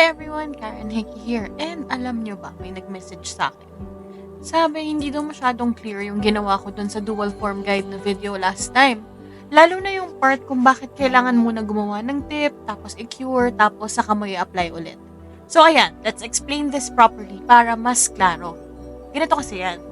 Hi everyone, Karen Hickey here. And alam nyo ba, may nag-message sa akin. Sabi, hindi daw masyadong clear yung ginawa ko dun sa dual form guide na video last time. Lalo na yung part kung bakit kailangan muna gumawa ng tip, tapos i-cure, tapos saka mo i-apply ulit. So ayan, let's explain this properly para mas klaro. Ganito kasi yan.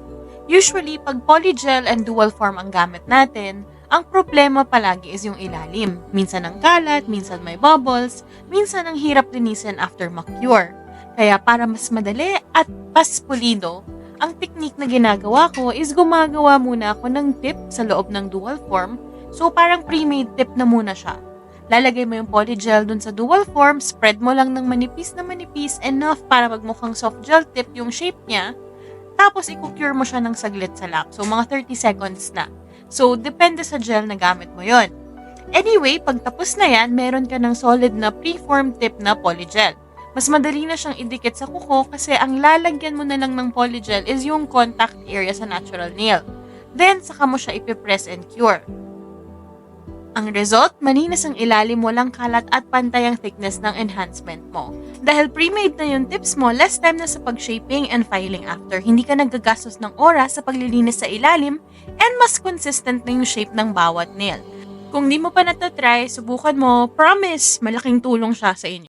Usually, pag polygel and dual form ang gamit natin, ang problema palagi is yung ilalim. Minsan ang kalat, minsan may bubbles, minsan ang hirap linisin after ma-cure. Kaya para mas madali at pas pulido, ang technique na ginagawa ko is gumagawa muna ako ng tip sa loob ng dual form. So parang pre-made tip na muna siya. Lalagay mo yung polygel dun sa dual form, spread mo lang ng manipis na manipis enough para magmukhang soft gel tip yung shape niya. Tapos, i-cure mo siya ng saglit sa lap. So, mga 30 seconds na. So, depende sa gel na gamit mo yon. Anyway, pag tapos na yan, meron ka ng solid na pre-form tip na polygel. Mas madali na siyang idikit sa kuko kasi ang lalagyan mo na lang ng polygel is yung contact area sa natural nail. Then, saka mo siya ipipress and cure. Ang result, maninas ang ilalim, walang kalat at pantay ang thickness ng enhancement mo. Dahil pre-made na yung tips mo, less time na sa pag-shaping and filing after. Hindi ka nagagastos ng oras sa paglilinis sa ilalim and mas consistent na yung shape ng bawat nail. Kung di mo pa natatry, subukan mo. Promise, malaking tulong siya sa inyo.